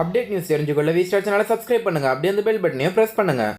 Update news தெரிஞ்சுக்கொள்ள V star சேனலை subscribe பண்ணுங்கள் அப்படியே அந்த பெல் பட்டனையும் ப்ரெஸ் பண்ணுங்கள்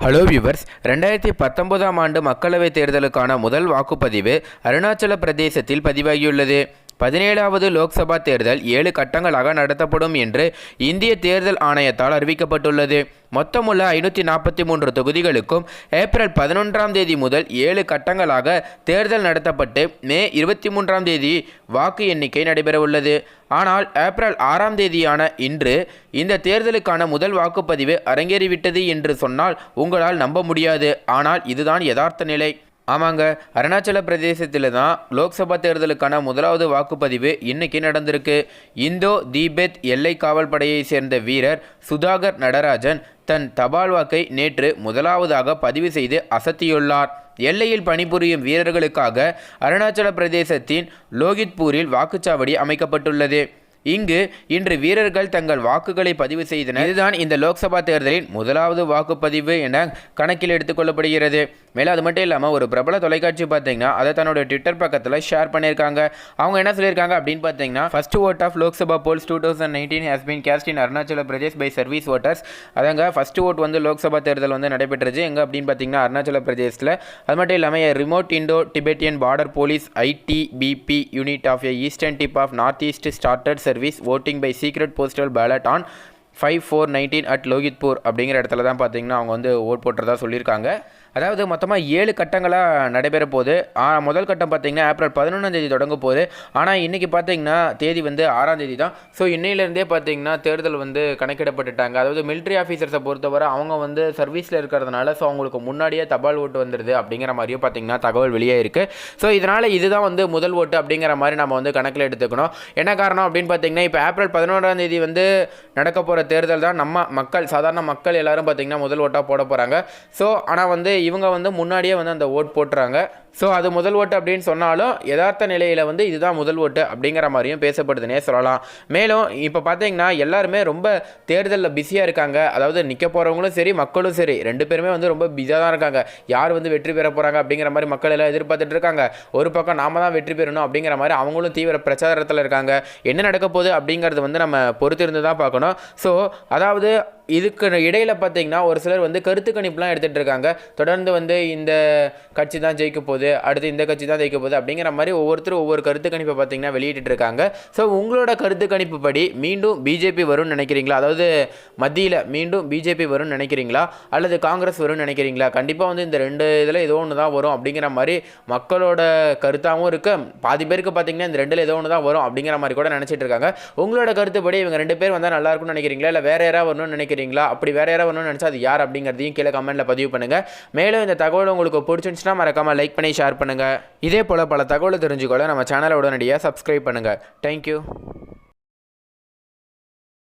ஹலோ வியூவர்ஸ் ரெண்டாயிரத்தி பத்தொன்பதாம் ஆண்டு மக்களவைத் தேர்தலுக்கான முதல் வாக்குப்பதிவு அருணாச்சல பிரதேசத்தில் பதிவாகியுள்ளது. பதினேழாவது லோக்சபா தேர்தல் ஏழு கட்டங்களாக நடத்தப்படும் என்று இந்திய தேர்தல் ஆணையத்தால் அறிவிக்கப்பட்டுள்ளது. மொத்தமுள்ள ஐநூற்றி நாற்பத்தி மூன்று தொகுதிகளுக்கும் ஏப்ரல் பதினொன்றாம் தேதி முதல் ஏழு கட்டங்களாக தேர்தல் நடத்தப்பட்டு மே இருபத்தி மூன்றாம் தேதி வாக்கு எண்ணிக்கை நடைபெறவுள்ளது. ஆனால் ஏப்ரல் ஆறாம் தேதியான இன்று இந்த தேர்தலுக்கான முதல் வாக்குப்பதிவு அரங்கேறிவிட்டது என்று சொன்னால் உங்களால் நம்ப முடியாது. ஆனால் இதுதான் யதார்த்த நிலை. ஆமாங்க. அருணாச்சல பிரதேசத்தில் தான் லோக்சபா தேர்தலுக்கான முதலாவது வாக்குப்பதிவு இன்னைக்கு நடந்திருக்கு. இந்தோ தீபெத் எல்லை காவல் படையை சேர்ந்த வீரர் சுதாகர் நடராஜன் தன் தபால் வாக்கை நேற்று முதலாவதாக பதிவு செய்து அசத்தியுள்ளார். எல்லையில் பணிபுரியும் வீரர்களுக்காக அருணாச்சல பிரதேசத்தின் லோகித்பூரில் வாக்குச்சாவடி அமைக்கப்பட்டுள்ளது. இங்கு இன்று வீரர்கள் தங்கள் வாக்குகளை பதிவு செய்தனர். இதுதான் இந்த லோக்சபா தேர்தலின் முதலாவது வாக்குப்பதிவு என கணக்கில் எடுத்துக்கொள்ளப்படுகிறது மேலும் அது மட்டும் இல்லாமல் ஒரு பிரபல தொலைக்காட்சி பார்த்தீங்கன்னா அதை தன்னோட ட்விட்டர் பக்கத்தில் ஷேர் பண்ணியிருக்காங்க. அவங்க என்ன சொல்லியிருக்காங்க அப்படின்னு பார்த்தீங்கன்னா first vote of Lok Sabha polls two thousand nineteen has been cast in Arunachal Pradesh by service voters அதாங்க ஃபர்ஸ்ட் ஓட் வந்து லோக்சபா தேர்தல் வந்து நடைபெற்றது எங்கே அப்படின்னு பார்த்தீங்கன்னா அருணாச்சல பிரதேசத்தில் அது மட்டும் இல்லாமல் remote Indo Tibetan border police ITBP unit of a eastern tip of north east started service voting by secret postal ballot on five four nineteen at Lohitpur அப்படிங்கிற இடத்துல தான் பார்த்தீங்கன்னா அவங்க வந்து ஓட் போட்டுறதா சொல்லியிருக்காங்க. அதாவது மொத்தமாக ஏழு கட்டங்களாக நடைபெற போகுது. முதல் கட்டம் பார்த்தீங்கன்னா ஏப்ரல் பதினொன்றாம் தேதி தொடங்க போகுது. ஆனால் இன்றைக்கி பார்த்தீங்கன்னா தேதி வந்து ஆறாம் தேதி தான். ஸோ இன்னையிலேருந்தே பார்த்தீங்கன்னா தேர்தல் வந்து கணக்கிடப்பட்டுட்டாங்க. அதாவது மிலிட்ரி ஆஃபீஸர்ஸை பொறுத்தவரை அவங்க வந்து சர்வீஸில் இருக்கிறதுனால ஸோ அவங்களுக்கு முன்னாடியே தபால் ஓட்டு வந்துடுது அப்படிங்கிற மாதிரியும் பார்த்தீங்கன்னா தகவல் வெளியே இருக்குது ஸோ இதனால் இதுதான் வந்து முதல் ஓட்டு அப்படிங்கிற மாதிரி நம்ம வந்து கணக்கில் எடுத்துக்கணும். என்ன காரணம் அப்படின்னு பார்த்தீங்கன்னா இப்போ ஏப்ரல் பதினொன்றாம் தேதி வந்து நடக்க போகிற தேர்தல் தான் நம்ம மக்கள் சாதாரண மக்கள் எல்லாரும் பார்த்தீங்கன்னா முதல் ஓட்டாக போட போகிறாங்க ஸோ ஆனால் வந்து இவங்க வந்து முன்னாடியே வந்து அந்த ஓட் போட்டுறாங்க. ஸோ அது முதல் ஓட்டு அப்படின்னு சொன்னாலும் யதார்த்த நிலையில் வந்து இதுதான் முதல் ஓட்டு அப்படிங்கிற மாதிரியும் பேசப்படுதுன்னே சொல்லலாம். மேலும் இப்போ பார்த்தீங்கன்னா எல்லாருமே ரொம்ப தேர்தலில் பிஸியாக இருக்காங்க. அதாவது நிற்க போகிறவங்களும் சரி மக்களும் சரி ரெண்டு பேருமே வந்து ரொம்ப பிஸியாக தான் இருக்காங்க. யார் வந்து வெற்றி பெற போகிறாங்க அப்படிங்கிற மாதிரி மக்கள் எல்லாம் எதிர்பார்த்துட்டு இருக்காங்க. ஒரு பக்கம் நாம தான் வெற்றி பெறணும் அப்படிங்கிற மாதிரி அவங்களும் தீவிர பிரச்சாரத்தில் இருக்காங்க. என்ன நடக்க போகுது அப்படிங்கிறது வந்து நம்ம பொறுத்திருந்து தான் பார்க்கணும். ஸோ அதாவது இதுக்கு இடையில் பார்த்தீங்கன்னா ஒரு சிலர் வந்து கருத்து கணிப்புலாம் எடுத்துகிட்டு இருக்காங்க. தொடர்ந்து வந்து இந்த கட்சி தான் ஜெயிக்க போகுது. அடுத்து இந்த கட்சி தான் ஜெயிக்க போகுது அப்படிங்கிற மாதிரி ஒவ்வொருத்தரும் ஒவ்வொரு கருத்து கணிப்பை பார்த்தீங்கன்னா வெளியிட்டு இருக்காங்க. ஸோ உங்களோட கருத்து கணிப்பு படி மீண்டும் பிஜேபி வரும்னு நினைக்கிறீங்களா? அதாவது மத்தியில் மீண்டும் பிஜேபி வரும்னு நினைக்கிறீங்களா? அல்லது காங்கிரஸ் வரும்னு நினைக்கிறீங்களா? கண்டிப்பாக வந்து இந்த ரெண்டு இதில் ஏதோ ஒன்று தான் வரும் அப்படிங்கிற மாதிரி மக்களோட கருத்தாகவும் இருக்கு. பாதி பேருக்கு பார்த்தீங்கன்னா இந்த ரெண்டில் ஏதோ ஒன்று தான் வரும் அப்படிங்கிற மாதிரி கூட நினச்சிட்டு இருக்காங்க. உங்களோட கருத்துப்படி இவங்க ரெண்டு பேர் வந்தால் நல்லா இருக்கும்னு நினைக்கிறீங்களா? இல்லை வேற யாராவது வரணும்னு நினைக்கிறீங்களா? அப்படி வேற யாராவது வரணும்னு நினச்சா அது யார் அப்படிங்கிறதையும் கீழே கமெண்ட்டில் பதிவு பண்ணுங்கள் மேலும் இந்த தகவல் உங்களுக்கு பிடிச்சிருந்துச்சுன்னா மறக்காமல் லைக் பண்ணி ஷேர் பண்ணுங்கள் இதே போல் பல தகவலை தெரிஞ்சுக்கொள்ள நம்ம சேனலை உடனடியாக சப்ஸ்கிரைப் பண்ணுங்கள் தேங்க்யூ